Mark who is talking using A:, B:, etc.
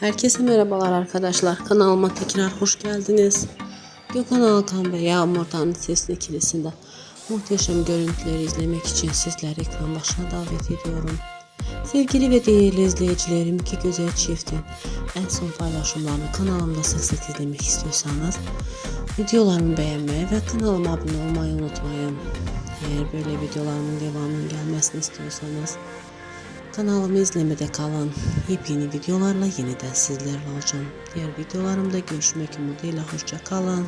A: Herkese merhabalar arkadaşlar. Kanalıma tekrar hoş geldiniz. Gökhan Alkan ve Yağmur Tanrı Sesli ikilisinde muhteşem görüntüleri izlemek için sizleri ekran başına davet ediyorum. Sevgili ve değerli izleyicilerim iki güzel çiftin en son paylaşımlarını kanalımda sık sık izlemek istiyorsanız videolarımı beğenmeyi ve kanalıma abone olmayı unutmayın. Eğer böyle videolarımın devamının gelmesini istiyorsanız Kanalımı izlemede kalın. Yepyeni videolarla yeniden sizlerle olacağım. Diğer videolarımda görüşmek umuduyla hoşça kalın.